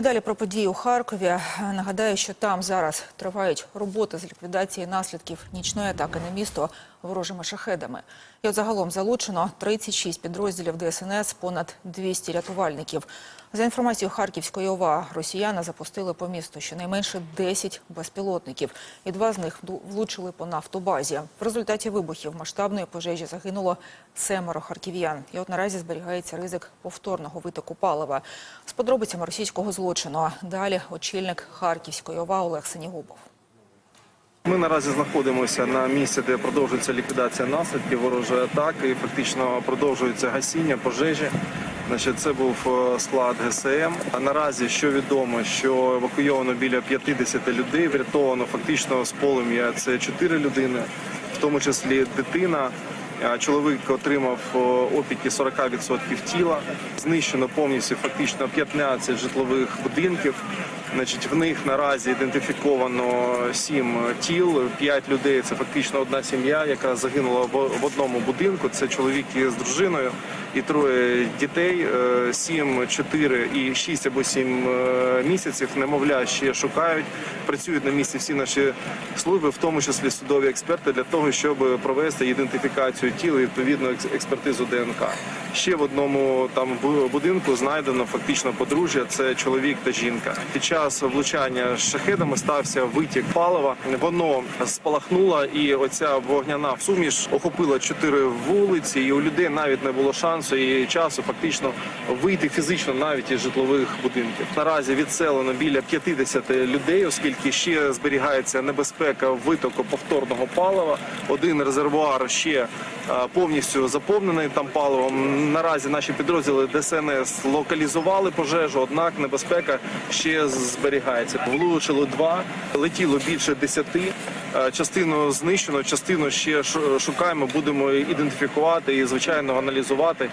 Далі про події у Харкові. Нагадаю, що там зараз тривають роботи з ліквідації наслідків нічної атаки на місто ворожими шахедами. І от загалом залучено 36 підрозділів ДСНС, понад 200 рятувальників. За інформацією Харківської ОВА, росіяни запустили по місту щонайменше 10 безпілотників, і два з них влучили по нафтобазі. В результаті вибухів масштабної пожежі загинуло семеро харків'ян. І от наразі зберігається ризик повторного витоку палива. З подробицями російського злочину. Далі очільник Харківської ОВА Олег Сенігубов. Ми наразі знаходимося на місці, де продовжується ліквідація наслідків ворожої атаки. І фактично продовжується гасіння пожежі. Значить, це був е, склад ГСМ. А наразі що відомо, що евакуйовано біля 50 людей. Врятовано фактично з полум'я це 4 людини, в тому числі дитина. А Чоловік отримав е, опіки 40% тіла. Знищено повністю фактично 15 житлових будинків. Значить, в них наразі ідентифіковано сім тіл, п'ять людей. Це фактично одна сім'я, яка загинула в одному будинку. Це чоловік із дружиною і троє дітей. Е, Сім, чотири і шість або сім е, місяців. Немовля ще шукають. Працюють на місці всі наші служби, в тому числі судові експерти, для того, щоб провести ідентифікацію тіл і відповідну експертизу ДНК. Ще в одному там бу- будинку знайдено фактично подружжя. Це чоловік та жінка. Під час влучання шахедами стався витік палива. Воно спалахнуло, і оця вогняна суміш охопила чотири вулиці. І у людей навіть не було шансу і часу фактично вийти фізично навіть із житлових будинків. Наразі відселено біля 50 людей, оскільки ще зберігається небезпека витоку повторного палива. Один резервуар ще е, повністю заповнений там паливом. Наразі наші підрозділи ДСНС локалізували пожежу, однак небезпека ще зберігається. Влучило два, летіло більше десяти. Е, Частину знищено, частину ще шу- шукаємо, будемо ідентифікувати і звичайно аналізувати.